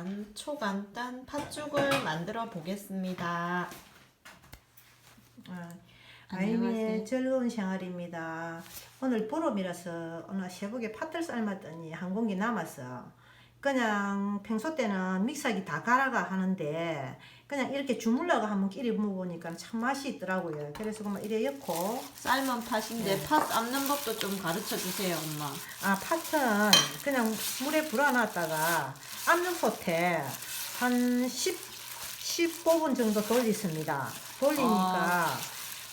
짜잔 초간단 팥죽을 만들어 보겠습니다. 아. 아이미의 즐거운 생활입니다. 오늘 보름이라서 오늘 새벽에 팥을 삶았더니 한 공기 남았어. 그냥 평소 때는 믹서기 다 갈아가 하는데 그냥 이렇게 주물러가 한번 끼리 먹어보니까 참 맛이 있더라고요. 그래서 그만 이래 넣고 삶은 팥인데 팥 삶는 법도 좀 가르쳐 주세요, 엄마. 아 팥은 그냥 물에 불어놨다가 압력 솥에 한 10, 15분 정도 돌리습니다. 돌리니까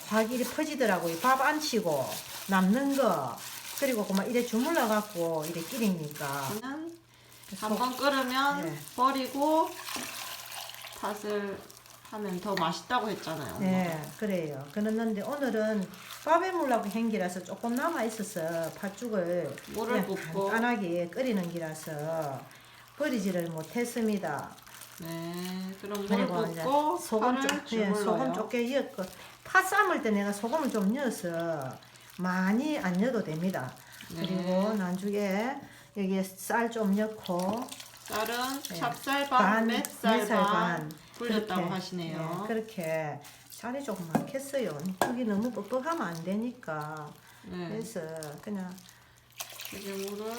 확 이리 퍼지더라고요. 밥 안 치고 남는 거 그리고 그만 이래 주물러 갖고 이래 끼리니까 한번 끓으면 네. 버리고 팥을 하면 더 맛있다고 했잖아요. 네 그래요. 그랬는데 오늘은 밥에 물라고 hen기라서 조금 남아 있어서 팥죽을 물을 붓고. 간단하게 끓이는 기라서 버리지를 못했습니다. 네, 그럼 물 붓고 소금 좀 예, 소금. 조금 넣고 파 삶을 때 내가 소금을 좀 넣어서 많이 안 넣어도 됩니다. 네. 그리고 나중에 여기에 쌀 좀 넣고 쌀은 네. 찹쌀 반, 맵쌀 반 반. 불렸다고 그렇게, 하시네요. 예, 그렇게 쌀이 조금 많겠어요. 국이 너무 뻑뻑하면 안 되니까 네. 그래서 그냥 이제 물을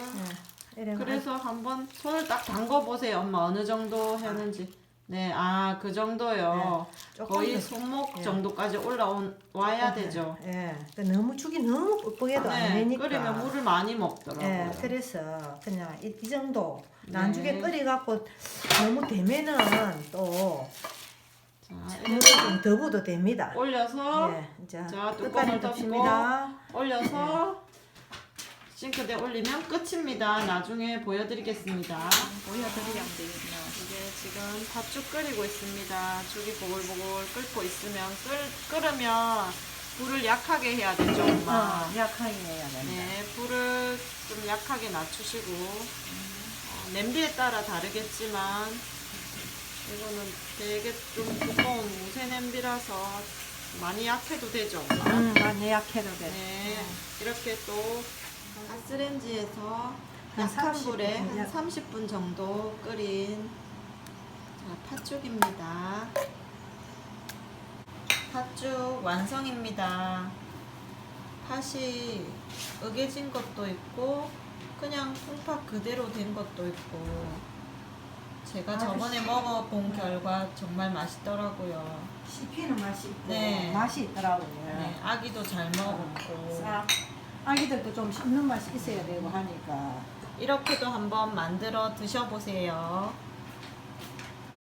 예, 이래 그래서 한번 손을 딱 담궈 보세요, 엄마 어느 정도 했는지. 네, 아 그 정도요. 조금 거의 더- 손목 예. 정도까지 올라온 와야 되죠. 예, 그 너무 죽이 너무 뻑뻑해도 안 네, 되니까 끓이면 물을 많이 먹더라고요. 예, 그래서 그냥 이, 이 정도 나중에 네. 끓여갖고 너무 되면은 또 자, 물을 좀 더 부어도 됩니다. 올려서 예, 이제 자, 뚜껑을 덮고. 덮습니다. 올려서 싱크대에 올리면 끝입니다. 나중에 보여드리겠습니다. 보여드리면 되겠네요. 이게 지금 팥죽 끓이고 있습니다. 죽이 보글보글 끓고 있으면 끓, 끓으면 불을 약하게 해야 되죠, 엄마. 어, 약하게 해야 된다. 네, 불을 좀 약하게 낮추시고 어, 냄비에 따라 다르겠지만 이거는 되게 좀 두꺼운 무쇠 냄비라서 많이 약해도 되죠. 엄마. 음, 많이 약해도 돼. 네, 이렇게 또 가스레인지에서 한 약한 30 불에 한 약- 30분 정도 끓인 자, 팥죽입니다. 팥죽 완성입니다. 팥이 으개진 것도 있고 그냥 콩팥 그대로 된 것도 있고 제가 아, 저번에 그 먹어본 결과 정말 맛있더라고요. 씹히는 맛이 있고 네. 맛이 있더라고요. 네, 아기도 잘 먹었고 싹 아기들도 좀 씹는 맛이 있어야 되고 하니까 이렇게도 한번 만들어 드셔보세요.